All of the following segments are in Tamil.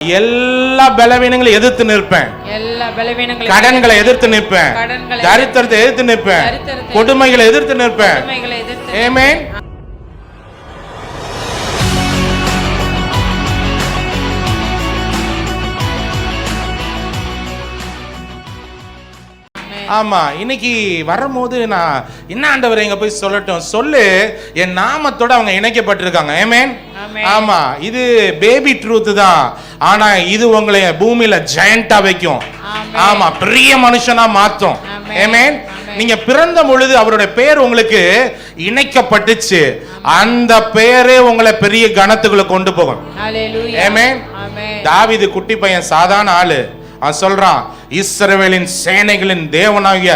எல்லா பலவீனங்களையும் எதிர்த்து நிற்பேன். எல்லா கடன்களை எதிர்த்து நிற்பேன். தரித்திரத்தை எதிர்த்து நிற்பேன். கொடுமைகளை எதிர்த்து நிற்பேன். ஏமேன் ஆமா இன்னைக்கு வரும்போது நான் என்ன ஆண்டவர் எங்க போய் சொல்லட்டும்? சொல்லு. என் நாமத்தோட அவங்க இணைக்கப்பட்டிருக்காங்க. ஏமேன். ஆமா இது பேபி ட்ரூத் தான். ஆனா இது உங்களை பூமியில ஜெயண்டா வைக்கும். ஆமா பெரிய மனுஷனா மாத்தும். ஏமேன். நீங்க பிறந்த பொழுது அவருடைய பெயர் உங்களுக்கு இணைக்கப்பட்டுச்சு. அந்த பெயரே உங்களை பெரிய கணத்துக்குள்ள கொண்டு போகும். ஆமென் தாவீது குட்டி பையன் சாதாரண ஆளு. அவன் சொல்றான் இஸ்ரவேலின் சேனைகளின் தேவனாகிய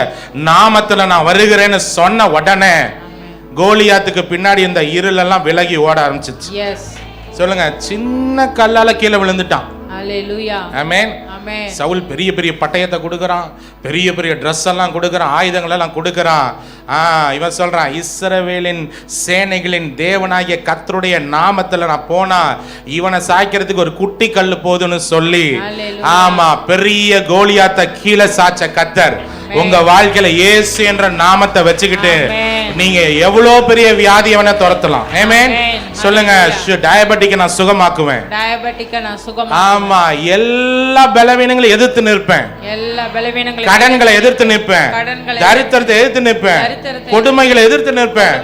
நாமத்துல நான் வருகிறேன்னு சொன்ன உடனே கோலியாத்துக்கு பின்னாடி இந்த இருளெல்லாம் விலகி ஓட ஆரம்பிச்சிச்சு சொல்லுங்க சின்ன கல்லால கீழே விழுந்துட்டான். சவுல் பெரிய பெரிய பட்டயத்தை கொடுக்குறான். பெரிய பெரிய ட்ரெஸ் எல்லாம் கொடுக்குறான் ஆயுதங்கள் எல்லாம் கொடுக்குறான். ஆ இவன் சொல்றான் இஸ்ரவேலின் சேனைகளின் தேவனாகிய கர்த்தருடைய நாமத்துல நான் போனா இவனை சாய்க்கிறதுக்கு ஒரு குட்டி கல்லு போதுன்னு சொல்லி. ஆமா பெரிய கோலியாத்த கீழே சாச்ச கத்தர். உங்க வாழ்க்கையில இயேசு என்ற நாமத்தை வச்சுக்கிட்டு. நீங்க எவ்வளவு பெரிய வியாதி அவனை துரத்தலாம்? Amen. சொல்லுங்க. டயபெட்டிக்கை நான் சுகமாக்குவேன். டயபெட்டிக்க நான் சுகம் ஆமா எல்லா பலவீனங்களையும் எதிர்த்து நிற்பேன். எல்லா பலவீனங்களையும் கடன்களை எதிர்த்து நிற்பேன். தரித்திரத்தை எதிர்த்து நிற்பேன். கொடுமைகளை எதிர்த்து நிற்பேன்.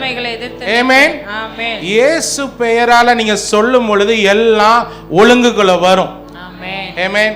ஆமென் இயேசு பெயரால நீங்க சொல்லும் பொழுது எல்லாம் ஒழுங்குக்குள்ள வரும். ஆமென்